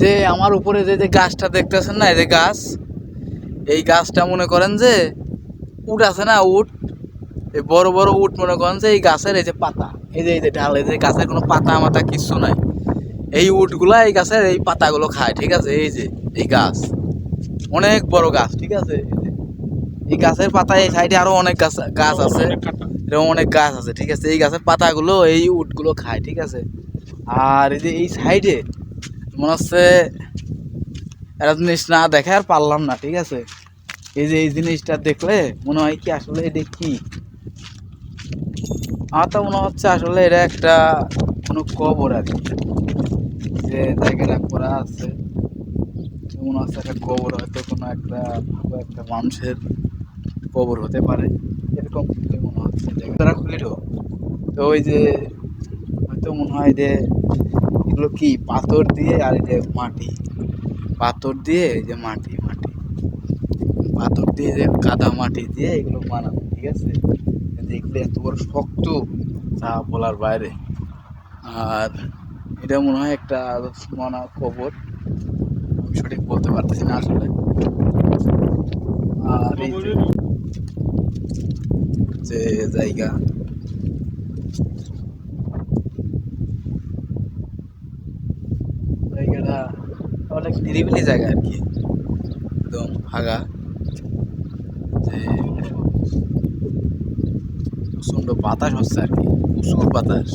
যে আমার উপরে যে যে গাছটা দেখতেছেন না এই যে গাছ এই গাছটা মনে করেন যে উট আছে না উট এই বড় বড় উট মনে করেন যে এই গাছের এই যে পাতা এই যে এই যে ঢাল এই যে গাছের কোনো পাতা মাতা কিচ্ছু নাই। এই উটগুলা এই গাছের এই পাতাগুলো খায় ঠিক আছে? এই যে এই গাছ অনেক বড় গাছ ঠিক আছে? এই এই গাছের পাতা এই সাইডে আরও অনেক গাছ গাছ আছে। এরকম অনেক গাছ আছে ঠিক আছে? এই গাছের পাতাগুলো এই উটগুলো খায় ঠিক আছে? আর এই যে এই সাইডে মনে হচ্ছে একটা জিনিস না দেখে আর পারলাম না, ঠিক আছে? এই যে এই জিনিসটা দেখলে মনে হয় কি আসলে এটা কি? আমার তো মনে হচ্ছে আসলে এটা একটা কোনো কবর আর কি। যে জায়গাটা করা আছে। মনে হচ্ছে একটা কবর, হয়তো কোনো একটা একটা মানুষের কবর হতে পারে। এরকম মনে হচ্ছে। জায়গাটা খুলিল তো ওই যে, হয়তো মনে হয় যে এগুলো কি? পাথর দিয়ে আর যে মাটি। পাথর দিয়ে যে মাটি মাটি। পাথর দিয়ে যে কাদা মাটি দিয়ে এগুলো বানানো, ঠিক আছে? দেখলে এত বড় শক্ত তা বলার বাইরে। আর এটা মনে হয় একটা মনা কবর। আমি সঠিক বলতে পারতেছি না আসলে। আর এই যে জায়গা জায়গাটা অনেক নিরিবিলি জায়গা আর কি। একদম ফাঁকা। যে প্রচণ্ড বাতাস হচ্ছে আর কি প্রচুর বাতাস।